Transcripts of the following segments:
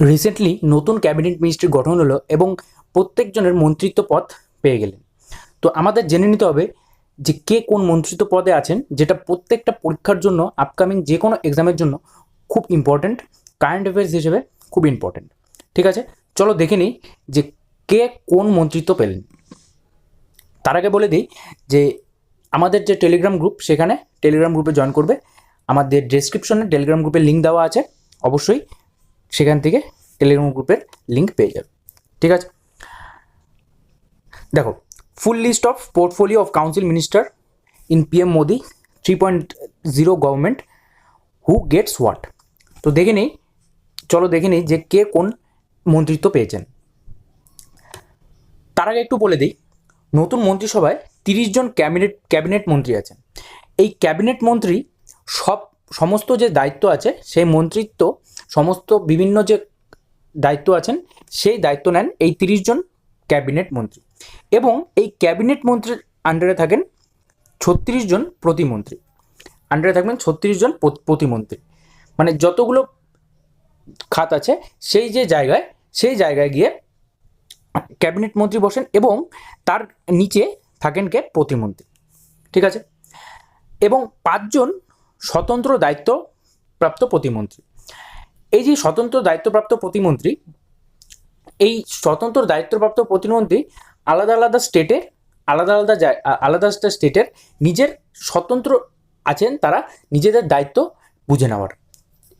Recently নতুন cabinet ministry গঠন হলো এবং প্রত্যেকজনের মন্ত্রিত্ব পদ পেয়ে গেলেন। তো আমাদের জেনে নিতে হবে যে কে কোন মন্ত্রিত্ব পদে আছেন, যেটা প্রত্যেকটা পরীক্ষার জন্য আপকামিং যে কোনো এক্সামের জন্য খুব ইম্পর্ট্যান্ট কারেন্ট অ্যাফেয়ার্স হিসেবে খুব ইম্পর্ট্যান্ট ঠিক আছে? চলো দেখে নিই যে কে কোন মন্ত্রিত্ব পেলেন। তার আগে বলে দিই যে আমাদের যে টেলিগ্রাম গ্রুপ সেখানে টেলিগ্রাম গ্রুপে জয়েন করবে। আমাদের ডেসক্রিপশনে টেলিগ্রাম গ্রুপের লিঙ্ক দেওয়া আছে, অবশ্যই। সেখান থেকে টেলিগ্রাম গ্রুপের লিঙ্ক পেয়ে যাবে। ঠিক আছে? দেখো full list of portfolio of council minister in PM Modi three point zero government who gets what তো দেখে নিই, চলো দেখে নিই যে কে কোন মন্ত্রিত্ব পেয়েছেন। তার আগে একটু বলে দিই, নতুন মন্ত্রিসভায় তিরিশ জন ক্যাবিনেট ক্যাবিনেট মন্ত্রী আছেন। এই ক্যাবিনেট মন্ত্রী সব, সমস্ত যে দায়িত্ব আছে, সেই মন্ত্রিত্ব সমস্ত বিভিন্ন যে দায়িত্ব আছেন, সেই দায়িত্ব নেন এই তিরিশ জন ক্যাবিনেট মন্ত্রী। এবং এই ক্যাবিনেট মন্ত্রীর আন্ডারে থাকেন ছত্রিশ জন প্রতিমন্ত্রী। আন্ডারে থাকবেন ছত্রিশ জন প্রতিমন্ত্রী। মানে যতগুলো খাত আছে, সেই যে জায়গায়, সেই জায়গায় গিয়ে ক্যাবিনেট মন্ত্রী বসেন এবং তার নিচে থাকেন কে? প্রতিমন্ত্রী। ঠিক আছে? এবং পাঁচজন স্বতন্ত্র দায়িত্বপ্রাপ্ত প্রতিমন্ত্রী। এই যে স্বতন্ত্র দায়িত্বপ্রাপ্ত প্রতিমন্ত্রী, এই স্বতন্ত্র দায়িত্বপ্রাপ্ত প্রতিমন্ত্রী আলাদা আলাদা স্টেটের আলাদা আলাদা জায়- আ- আলাদা স্টেটের নিজের স্বতন্ত্র আছেন তারা নিজেদের দায়িত্ব বুঝে নেওয়ার।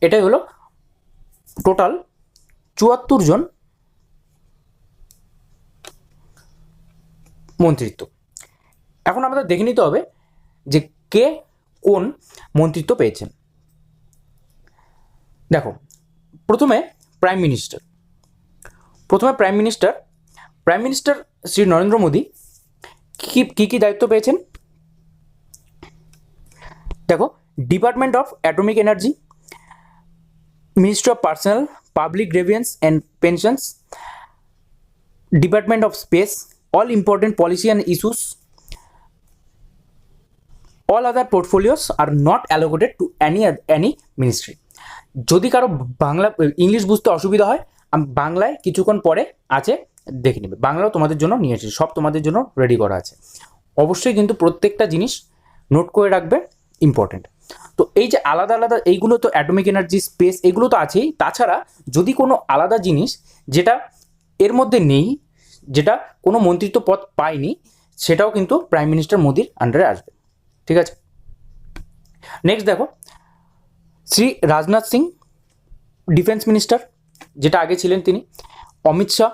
এটাই হলো টোটাল চুয়াত্তর জন মন্ত্রিত্ব। এখন আমাদের দেখে নিতে হবে যে কে কোন মন্ত্রিত্ব পেয়েছেন। দেখো প্রথমে প্রাইম মিনিস্টার প্রথমে prime minister prime minister Shri Narendra Modi কী কী কী দায়িত্ব পেয়েছেন? দেখো department of atomic energy ministry of personal public grievance and pensions department of space all important policy and issues all other portfolios are not allocated to any any ministry যদি কারও Bangla, English বুঝতে অসুবিধা হয়, আমি বাংলায় কিছুক্ষণ পরে আছে, দেখে নেবে। বাংলাও তোমাদের জন্য নিয়ে এসেছি, সব তোমাদের জন্য রেডি করা আছে। অবশ্যই কিন্তু প্রত্যেকটা জিনিস নোট করে রাখবে ইম্পর্টেন্ট তো এই যে আলাদা আলাদা, এইগুলো তো অ্যাটমিক এনার্জি স্পেস এগুলো তো আছেই। তাছাড়া যদি কোনো আলাদা জিনিস যেটা এর মধ্যে নেই, যেটা কোনো মন্ত্রিত্ব পদ পায়নি, সেটাও কিন্তু প্রাইম মিনিস্টার মোদির আন্ডারে আসবে। ঠিক আছে? নেক্সট দেখো শ্রী রাজনাথ সিং, ডিফেন্স মিনিস্টার, যেটা আগে ছিলেন তিনি, Amit Shah,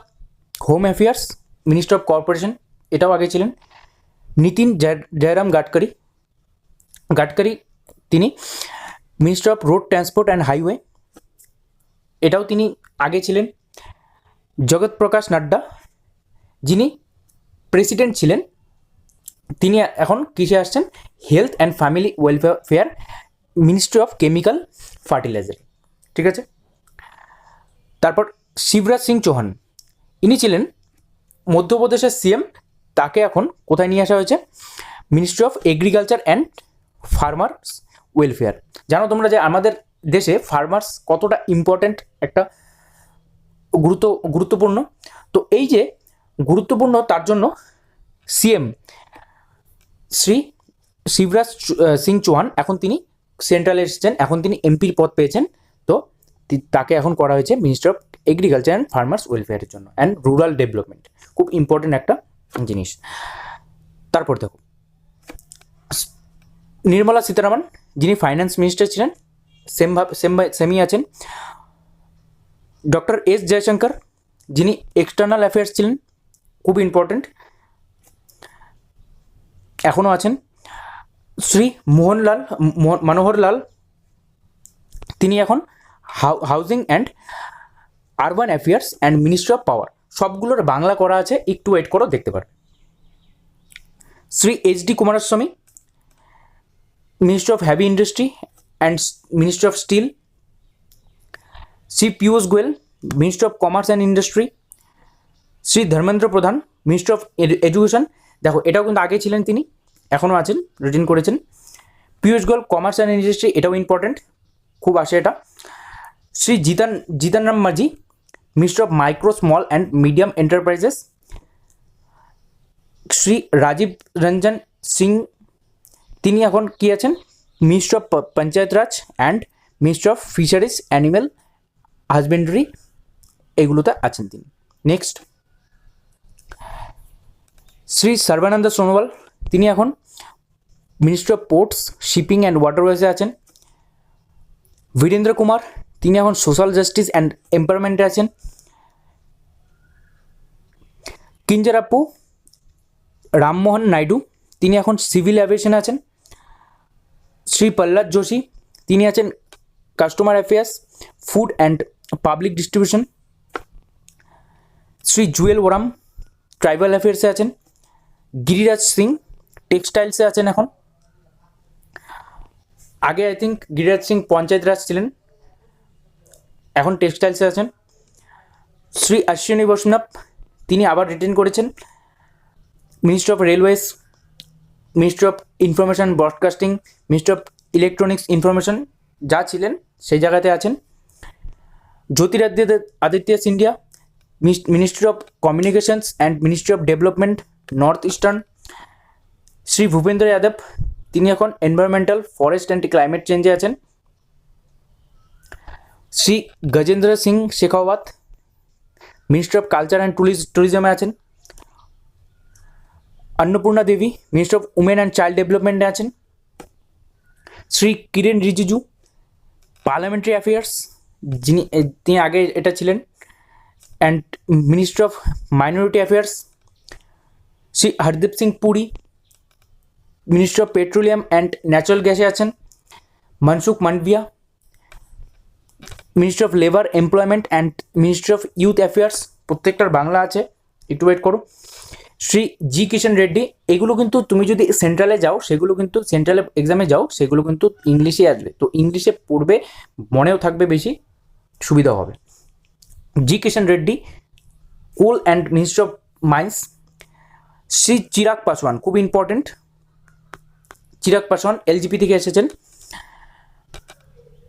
home affairs, minister of corporation, এটাও আগে ছিলেন, নীতিন জয়- জয়রাম গাডকারি গাডকারি তিনি, minister of road transport and highway, এটাও তিনি আগে ছিলেন, জগৎ প্রকাশ নাড্ডা, যিনি প্রেসিডেন্ট ছিলেন, তিনি এখন কিসে আসছেন, health and family welfare ministry of chemical fertiliser ঠিক আছে? তারপর শিবরাজ সিং চৌহান, ইনি ছিলেন মধ্যপ্রদেশের সিএম, তাকে এখন কোথায় নিয়ে আসা হয়েছে? Ministry of agriculture and farmers welfare জানো তোমরা যে আমাদের দেশে ফার্মার্স কতটা ইম্পর্ট্যান্ট একটা গুরুত্ব, গুরুত্বপূর্ণ? তো এই যে গুরুত্বপূর্ণ তার জন্য সিএম শ্রী শিবরাজ সিং চৌহান, এখন তিনি সেন্ট্রালে এসেছেন, এখন তিনি এমপির পদ পেয়েছেন। তো তাকে এখন করা হয়েছে minister of agriculture and farmers ওয়েলফেয়ারের জন্য অ্যান্ড রুরাল ডেভেলপমেন্ট খুব ইম্পর্টেন্ট একটা জিনিস। তারপর দেখো। নির্মলা সীতারামন, যিনি ফাইন্যান্স মিনিস্টার ছিলেন সেম সেম সেমই আছেন। ডক্টর এস জয়শঙ্কর যিনি এক্সটার্নাল অ্যাফেয়ার্স ছিলেন, খুব ইম্পর্টেন্ট এখনও আছেন। শ্রী মোহনলাল মনোহরলাল, তিনি এখন how- housing and urban affairs and ministry of power. সবগুলোর বাংলা করা আছে, একটু ওয়েট করো দেখতে পারবে। Shri H D Kumaraswamy, ministry of heavy industry and ministry of steel, Shri Piyush Goyal, ministry of commerce and industry, Shri Dharmendra Pradhan, ministry of education. দেখো, এটাও কিন্তু আগে ছিলেন তিনি। এখনও আছেন রিটার্ন করেছেন। Piyush Goyal commerce and industry এটাও ইম্পর্টেন্ট খুব আসে এটা। Shri Jitan Jitan Ram Manjhi minister of micro small and medium enterprises Shri Rajiv Ranjan Singh, তিনি এখন কি আছেন? Minister of panchayat raj and minister of fisheries animal husbandry এগুলোতে আছেন তিনি। নেক্সট শ্রী সর্বানন্দ সোনোয়াল তিনি এখন ministry of ports shipping and ওয়াটারওয়েজে আছেন। বীরেন্দ্র কুমার তিনি এখন সোশ্যাল জাস্টিস অ্যান্ড এম্পাওয়ারমেন্টে আছেন। কিঞ্জারাপ্পু রামমোহন নাইডু তিনি এখন সিভিল অ্যাভিয়েশনে আছেন। শ্রী প্রহ্লাদ যোশী তিনি আছেন customer affairs food and public distribution Shri Jual Oram tribal অ্যাফেয়ার্সে আছেন। গিরিরাজ সিং টেক্সটাইলসে আছেন এখন। আগে আই থিঙ্ক গিরিরাজ সিং পঞ্চায়েত রাজ ছিলেন। এখন টেক্সটাইলসে আছেন। শ্রী অশ্বিনী বৈষ্ণব, তিনি আবার রিটার্ন করেছেন। Ministry of railways ministry of information broadcasting ministry of electronics information যা ছিলেন, সেই জায়গাতে আছেন। Jyotiraditya Aditya Scindia ministry of communications and ministry of development north eastern Shri Bhupendra Yadav, তিনি এখন এনভায়রনমেন্টাল ফরেস্ট অ্যান্ড ক্লাইমেট চেঞ্জে আছেন। Shri Gajendra Singh Shekhawat ministry of culture and ট্যুরিজমে আছেন। Annapurna Devi minister of women and child ডেভেলপমেন্টে আছেন। Shri Kiren Rijiju parliamentary affairs যিনি তিনি আগে এটা ছিলেন। And ministry of minority affairs Shri Hardeep Singh Puri ministry of petroleum and natural গ্যাসে আছেন। Mansukh Mandaviya ministry of labour employment and ministry of youth affairs প্রত্যেকটার বাংলা আছে, একটু ওয়েট করো। শ্রী জি কিষণ রেড্ডি, এগুলো কিন্তু তুমি যদি সেন্ট্রালে যাও, সেগুলো কিন্তু সেন্ট্রালে এক্সামে যাও, সেগুলো কিন্তু ইংলিশে আসবে। তো ইংলিশে পড়বে, মনেও থাকবে বেশি সুবিধা হবে। G Kishan Reddy coal and ministry of mines Shri Chirag Paswan, খুব ইম্পর্টেন্ট চিরাগ পাসওয়ান এলজিপি থেকে এসেছেন।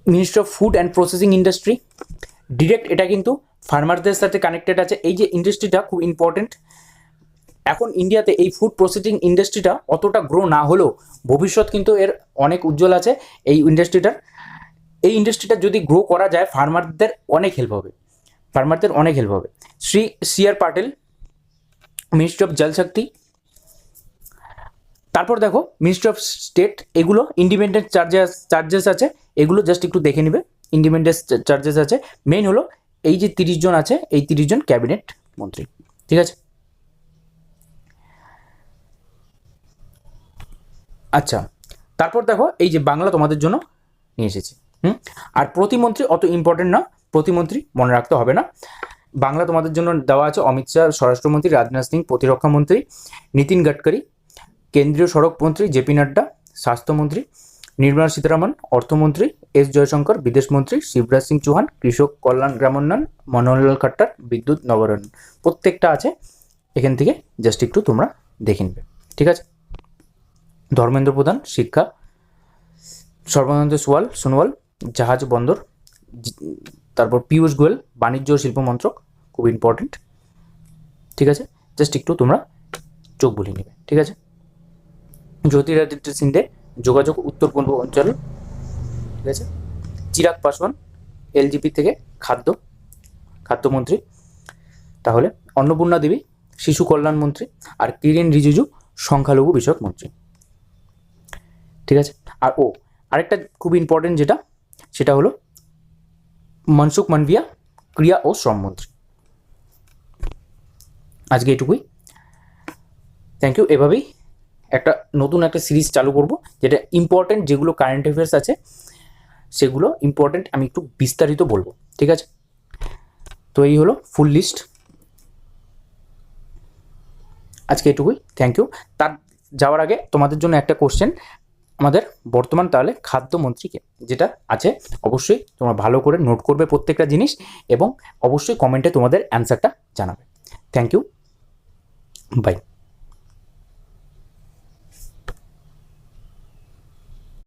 Ministry of food and processing industry direct এটা কিন্তু ফার্মারদের সাথে কানেক্টেড আছে। এই যে ইন্ডাস্ট্রিটা খুব ইম্পর্টেন্ট এখন ইন্ডিয়াতে এই ফুড প্রসেসিং ইন্ডাস্ট্রিটা অতটা গ্রো না হলেও ভবিষ্যৎ কিন্তু এর অনেক উজ্জ্বল আছে এই ইন্ডাস্ট্রিটার এই ইন্ডাস্ট্রিটা যদি গ্রো করা যায় ফার্মারদের অনেক হেল্প হবে। ফার্মারদের অনেক হেল্প হবে। Shri C R Patil ministry of Jal Shakti তারপর দেখো মিনিস্ট্রি অফ স্টেট এগুলো ইন্ডিপেন্ডেন্ট চার্জেস চার্জেস আছে, এগুলো জাস্ট একটু দেখে নিবে। ইন্ডিপেন্ডেন্ট চার্জেস আছে। মেইন হলো, এই যে তিরিশ জন আছে, এই তিরিশ জন ক্যাবিনেট মন্ত্রী। ঠিক আছে? আচ্ছা তারপর দেখো, এই যে বাংলা তোমাদের জন্য নিয়ে এসেছি। হুম? আর প্রতিমন্ত্রী অত ইম্পর্টেন্ট না, প্রতিমন্ত্রী মনে রাখতে হবে না। বাংলা তোমাদের জন্য দেওয়া আছে অমিত শাহ, স্বরাষ্ট্রমন্ত্রী, রাজনাথ সিং, প্রতিরক্ষা মন্ত্রী, নীতিন গডকরি কেন্দ্রীয় সড়ক মন্ত্রী জেপি নাড্ডা, স্বাস্থ্যমন্ত্রী নির্মলা সীতারামন, অর্থমন্ত্রী এস জয়শঙ্কর, বিদেশমন্ত্রী শিবরাজ সিং চৌহান, কৃষক কল্যাণ গ্রামোন্নয়ন, মনোহরলাল খাট্টার, বিদ্যুৎ নগরায়ণ প্রত্যেকটা আছে, এখান থেকে জাস্ট একটু তোমরা দেখে নেবে। ঠিক আছে? ধর্মেন্দ্র প্রধান, শিক্ষা, সর্বানন্দ সোয়াল সোনোয়াল, জাহাজ বন্দর তারপর পীয়ূষ গোয়েল, বাণিজ্য ও শিল্প মন্ত্রক, খুব ইম্পর্টেন্ট ঠিক আছে? জাস্ট একটু তোমরা চোখ বুলিয়ে নেবে। ঠিক আছে? জ্যোতিরাদিত্য সিন্ধে যোগাযোগ উত্তর পূর্ব অঞ্চল, ঠিক আছে? চিরাগ পাসওয়ান এলজিপি থেকে খাদ্য, খাদ্যমন্ত্রী। তাহলে অন্নপূর্ণা দেবী, শিশু কল্যাণ মন্ত্রী আর কিরেন রিজিজু, সংখ্যালঘু বিষয়ক মন্ত্রী। ঠিক আছে? আর ও, আরেকটা খুব ইম্পর্টেন্ট যেটা, সেটা হলো মনসুখ মানভিয়া ক্রিয়া ও শ্রম মন্ত্রী। আজকে এটুকুই। থ্যাংক ইউ এভাবেই একটা নতুন একটা সিরিজ চালু করব, যেটা ইম্পর্টেন্ট যেগুলো কারেন্ট অ্যাফেয়ার্স আছে, সেগুলো ইম্পর্টেন্ট আমি একটু বিস্তারিত বলব, ঠিক আছে? তো এই হলো ফুল লিস্ট আজকে এটুকুই থ্যাংক ইউ তার যাওয়ার আগে তোমাদের জন্য একটা কোশ্চেন আমাদের বর্তমান তাহলে খাদ্যমন্ত্রীকে, যেটা আছে, অবশ্যই তোমরা ভালো করে নোট করবে প্রত্যেকটা জিনিস, এবং অবশ্যই কমেন্টে তোমাদের অ্যান্সারটা জানাবে। Thank you by